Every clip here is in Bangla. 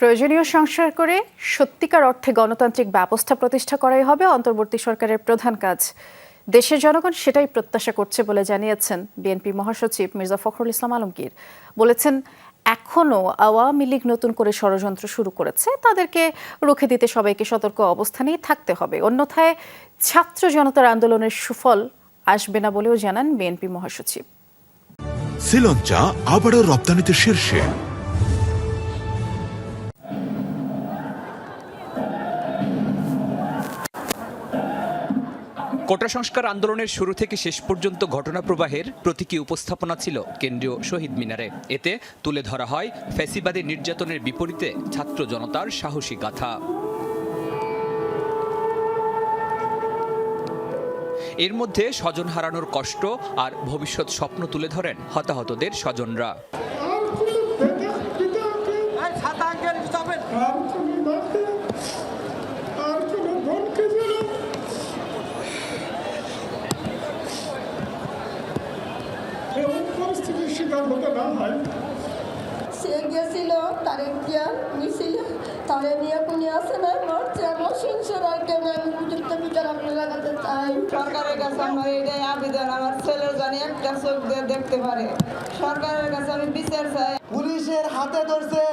প্রয়োজনীয় সংস্কার করে সত্যিকার অর্থে গণতান্ত্রিক ব্যবস্থা প্রতিষ্ঠা করাই হবে অন্তর্বর্তী সরকারের প্রধান কাজ। দেশের জনগণ সেটাই প্রত্যাশা করছে বলে জানিয়েছেন বিএনপি মহাসচিব মির্জা ফখরুল ইসলাম আলমগীর। বলেছেন এখনও আওয়ামী লীগ নতুন করে ষড়যন্ত্র শুরু করেছে। তাদেরকে রুখে দিতে সবাইকে সতর্ক অবস্থানেই থাকতে হবে। অন্যথায় ছাত্র জনতার আন্দোলনের সুফল আসবে না বলেও জানান বিএনপি মহাসচিব। শ্রীলঞ্চা আবারও রপ্তানিতে শীর্ষে। কোটা সংস্কার আন্দোলনের শুরু থেকে শেষ পর্যন্ত ঘটনা প্রবাহের প্রতীকী উপস্থাপনা ছিল কেন্দ্রীয় শহীদ মিনারে। এতে তুলে ধরা হয় ফ্যাসিবাদী নির্যাতনের বিপরীতে ছাত্র জনতার সাহসী গাথা। এর মধ্যে স্বজন হারানোর কষ্ট আর ভবিষ্যৎ স্বপ্ন তুলে ধরেন হতাহতদের স্বজনরা আর কোনো বেটা পিতাকে আর ছাতা আঙ্কেল স্টপেন আর কোনো মাকে আর কোনো বোনকে যেন এমন পরিস্থিতির শিকার হতে না হয়? সে গেছিল তারে গিয়া মিছিল তারে নিয়ে কোনি আসে না মরছে। আমার সংসার আর কেন আমি উপযুক্ত বিচার আপনি লাগাতে চাই। সরকারের কাছে আমার এটাই আবেদন আমার ছেলের জানি একটা চোখ দিয়ে দেখতে পারে। সরকারের কাছে আমি বিচার চাই। পুলিশের হাতে ধরছে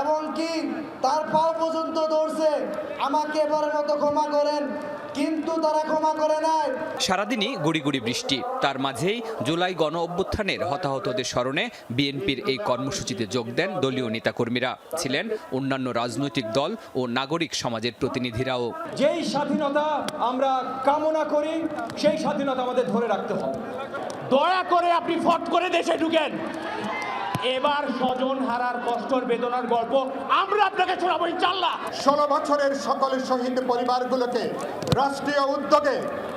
এমনকি তার পাও পর্যন্ত ধরছে। আমাকে এবারের মতো ক্ষমা করেন। কিন্তু তারা ক্ষমা করে নাই। সারাদিনই গুড়ি গুড়ি বৃষ্টি। তার মাঝেই জুলাই গণ অভ্যুত্থানের হতাহতদের স্মরণে বিএনপির এই কর্মসূচিতে যোগ দেন দলীয় নেতাকর্মীরা। ছিলেন অন্যান্য রাজনৈতিক দল ও নাগরিক সমাজের প্রতিনিধিরাও। যেই স্বাধীনতা আমরা কামনা করি সেই স্বাধীনতা আমাদের ধরে রাখতে হবে। দয়া করে আপনি ফট করে দেশে ঢুকেন। এবার স্বজন হারার কষ্টর বেদনার গল্প আমরা আপনাকে শোনাবো ইনশাল্লাহ ষোলো বছরের সকল শহীদ পরিবারগুলোকে রাষ্ট্রীয় উদ্যোগে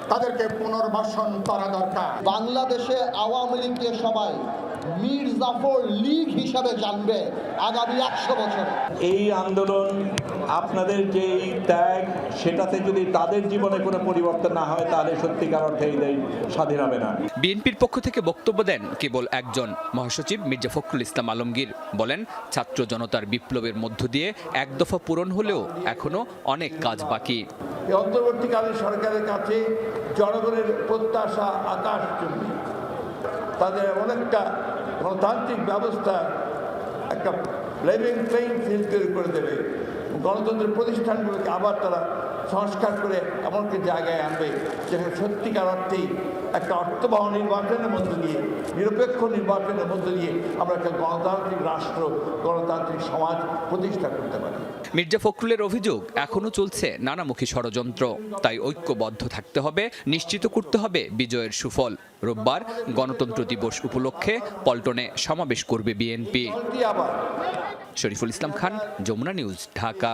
তাদেরকে পুনর্বাসন করা দরকার। বাংলাদেশে আওয়ামী লীগকে সবাই মীর জাফর লীগ হিসাবে জানবে আগামী একশো বছর। এই আন্দোলন আপনাদের যে ত্যাগ সেটাতে যদি তাদের জীবনে কোনো পরিবর্তন না হয় তাহলে সত্যিকার অর্থে এই দেশ স্বাধীন হবে না। বিএনপির পক্ষ থেকে বক্তব্য দেন কেবল একজন মহাসচিব মির্জা ফখরুল ইসলাম আলমগীর। বলেন ছাত্র জনতার বিপ্লবের মধ্য দিয়ে এক দফা পূরণ হলেও এখনও অনেক কাজ বাকি। এই অন্তর্বর্তীকালীন সরকারের কাছে জনগণের প্রত্যাশা আকাশ চুম্বি। তাদের এমন একটা গণতান্ত্রিক ব্যবস্থা একটা ব্লেমিং প্লেইং ফিল্ড তৈরি করে দেবে। গণতন্ত্রের প্রতিষ্ঠানগুলোকে আবার তারা সংস্কার করে এমন একটি জায়গায় আনবে যেখানে সত্যিকার অর্থেই একটা অর্থবহ নির্বাচনের মধ্য দিয়ে নিরপেক্ষ নির্বাচনের মধ্য দিয়ে আমরা একটা গণতান্ত্রিক রাষ্ট্র গণতান্ত্রিক সমাজ প্রতিষ্ঠা করতে পারি। মির্জা ফখরুলের অভিযোগ এখনও চলছে নানামুখী ষড়যন্ত্র। তাই ঐক্যবদ্ধ থাকতে হবে নিশ্চিত করতে হবে বিজয়ের সুফল। রোববার গণতন্ত্র দিবস উপলক্ষে পল্টনে সমাবেশ করবে বিএনপি। আবার শরীফুল ইসলাম খান যমুনা নিউজ ঢাকা।